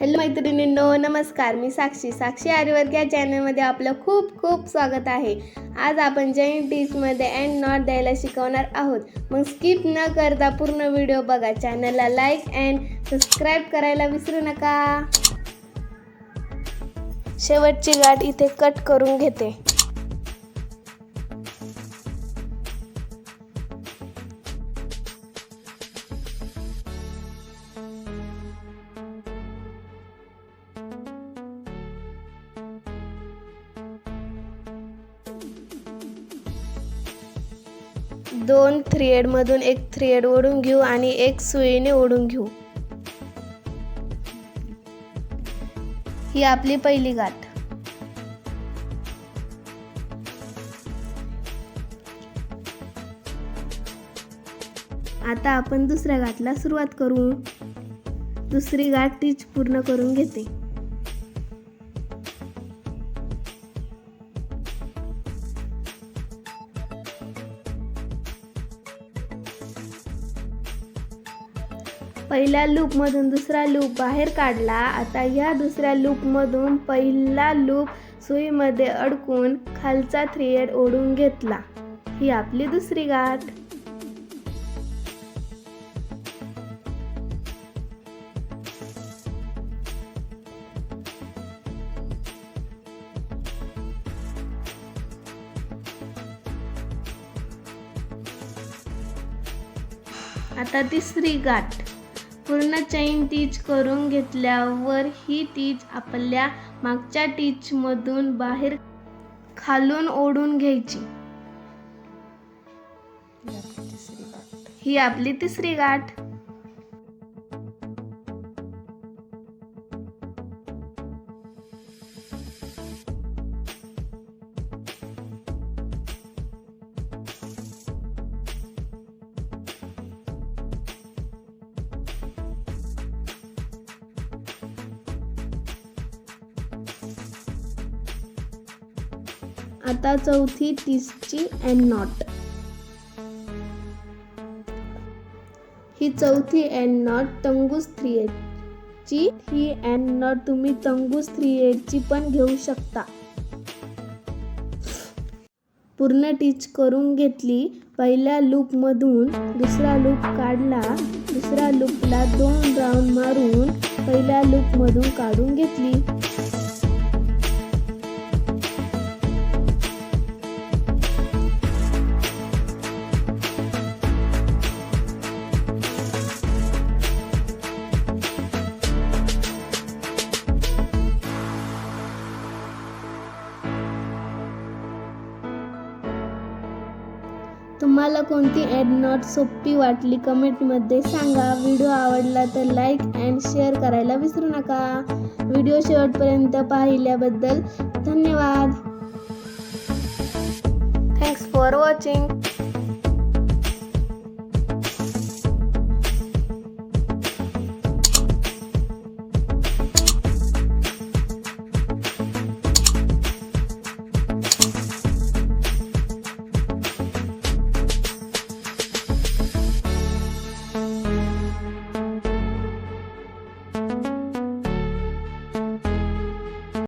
Hello मैत्रिणींनो नमस्कार. मी साक्षी. साक्षी आर्यवर्ग या चॅनलमध्ये आपलं खूप खूप स्वागत आहे. आज आपण जैन डिशमध्ये अँड नॉट द्यायला शिकवणार आहोत. मग स्किप न करता पूर्ण व्हिडिओ बघा. चॅनलला लाईक अँड सबस्क्राईब करायला विसरू नका. शेवटची गाठ इथे कट करून घेते. दोन थ्रेडमधून एक थ्रेड ओढून घेऊ आणि एक सुईने ओढून घेऊ. ही आपली पहिली गाठ. आता आपण दुसऱ्या गाठला सुरुवात करू. दुसरी गाठ तीच पूर्ण करून घेते. पहिल्या लूपमधून दुसरा लूप बाहेर काढला. आता ह्या दुसऱ्या लूपमधून पहिला लूप सुईमध्ये अडकून खालचा थ्रेड ओढून घेतला. ही आपली दुसरी गाठ. आता तिसरी गाठ. पूर्ण चैन टीच करून घेतल्यावर ही टीच आपल्या मागच्या टीचमधून बाहेर खालून ओढून घ्यायची. ही आपली तिसरी गाठ. आता चौथी तीसची अँड नॉट ही चौथी अँड नॉट तंगूस थ्रिएडची ही अँड नॉट तुम्ही तंगूस थ्रिएडची पण घेऊ शकता. पूर्ण टीच करून घेतली पहिल्या लूपमधून दुसरा लूप काढला दुसऱ्या लूपला दोन राऊंड मारून पहिल्या लूपमधून काढून घेतली. तुम्हाला कोणती ॲड नॉट सोपी वाटली कमेंटमध्ये सांगा. व्हिडिओ आवडला तर लाईक अँड शेअर करायला विसरू नका. व्हिडिओ शेवटपर्यंत पाहिल्याबद्दल धन्यवाद. Thanks for watching